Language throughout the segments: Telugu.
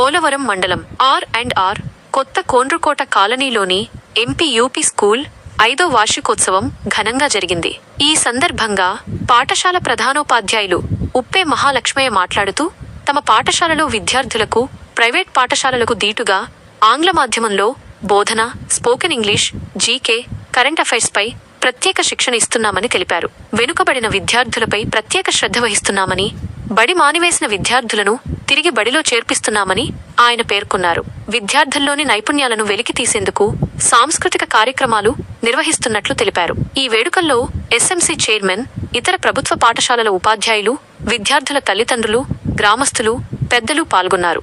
పోలవరం మండలం ఆర్ అండ్ ఆర్ కొత్త కోండ్రుకోట కాలనీలోని ఎంపీ యూపీ స్కూల్ ఐదో వార్షికోత్సవం ఘనంగా జరిగింది. ఈ సందర్భంగా పాఠశాల ప్రధానోపాధ్యాయులు ఉప్పే మహాలక్ష్మయ్య మాట్లాడుతూ తమ పాఠశాలలో విద్యార్థులకు ప్రైవేట్ పాఠశాలలకు దీటుగా ఆంగ్ల మాధ్యమంలో బోధన స్పోకెన్ ఇంగ్లీష్ జీకే కరెంట్ అఫైర్స్పై ప్రత్యేక శిక్షణ ఇస్తున్నామని తెలిపారు. వెనుకబడిన విద్యార్థులపై ప్రత్యేక శ్రద్ధ వహిస్తున్నామని బడి మానివేసిన విద్యార్థులను తిరిగి బడిలో చేర్పిస్తున్నామని ఆయన పేర్కొన్నారు. విద్యార్థుల్లోని నైపుణ్యాలను వెలికి తీసేందుకు సాంస్కృతిక కార్యక్రమాలు నిర్వహిస్తున్నట్లు తెలిపారు. ఈ వేడుకల్లో ఎస్ఎంసీ చైర్మన్ ఇతర ప్రభుత్వ పాఠశాలల ఉపాధ్యాయులు విద్యార్థుల తల్లిదండ్రులు గ్రామస్తులు పెద్దలు పాల్గొన్నారు.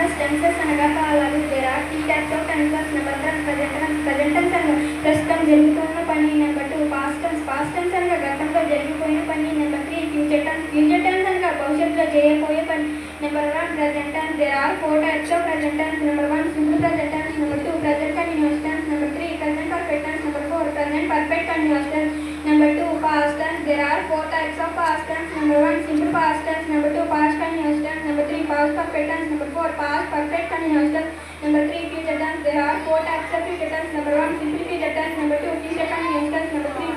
and tenses tenses అనగా కాలాలు there are three types of tenses number one present tense present tense అనగా ప్రస్తుతం జరుగుతున్న పని number two past tense past tense అనగా గతంలో జరిగిపోయిన పని number three future tense future tense అనగా భవిష్యత్తులో చేయబోయే పని number one present tense there are four types of present tense number one simple present tense number two present continuous tense number three present perfect tense number four present perfect continuous tense number two past tense there are four types of past tense number one simple past tense number two past continuous tense number three past perfect tense number four past perfect continuous tense number three future tense there are four types of future tense number one simple future tense number two future continuous tense number three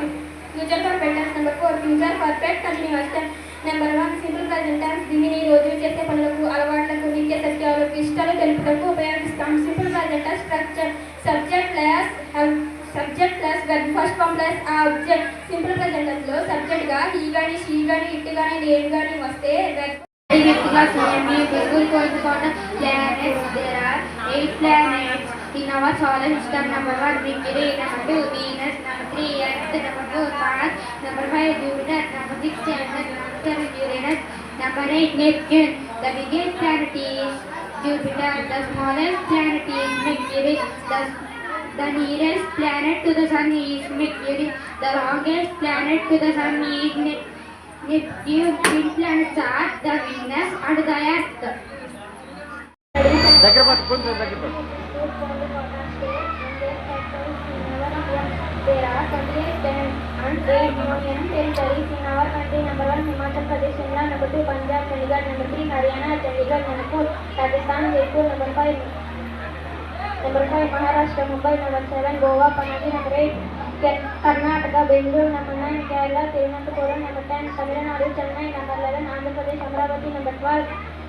future perfect tense number four future perfect continuous tense number one simple present tense దీనిని రోజు చేసే పనులకు అలవాట్లకు నిత్య సత్యాలకు ఇష్టాలు తెలుపుటకు ఉపయోగిస్తాం simple present tense structure subject plus subject plus verb first form plus ఆ అబ్జెక్ట్ సింపుల్ ప్రజెంటెన్స్లో సబ్జెక్ట్గా ఈ గానీ షీ గానీ ఇట్ గానీ నేను గానీ వస్తే in our challenge that number one mercury number two three Earth number four Mars five Jupiter number six చాండర్ eight the biggest planets Jupiter the the nearest planet to the sun is Mercury. The longest planet to the sun is Neptune. Twin planets are the Venus and the Earth. దగ్గర పట్టు కొంచెం దగ్గర పట్టు There are 28 bands and 8 union territories in our country. Number 1 Himachal Pradesh, Shimla. Number 2 Punjab, Chandigarh. Number 3 Haryana, Chandigarh. 4 Rajasthan, Jaipur. Number 5 Number 5 Maharashtra, Mumbai. Number 7 Goa, Panaji. Number 8 Ke- Karnataka, Bengaluru. Number 9 Kerala, Tirunelveli. Number 10 Tamil Nadu, Chennai. Number 11 Andhra Pradesh, Amravati. Number 12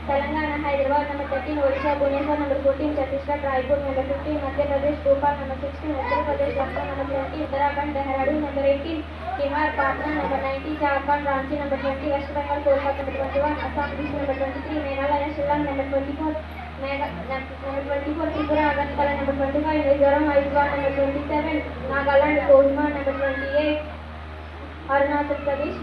Telangana, Hyderabad. Number 13 Odisha, Bhubaneswar. Number 14 Chhattisgarh, Raipur. Number 15 Madhya Pradesh, Bhopal. Number 16 Uttar Pradesh, Lucknow. Number 20 Uttarakhand, Dehradun. Number 18 Bihar, Patna. Number 19 Jharkhand, Ranchi. Number 20 West Bengal, Kolkata. Number 21 Assam, Odisha. Number 23 Meghalaya, Shillong. Number 24 Mega, Arunachal Pradesh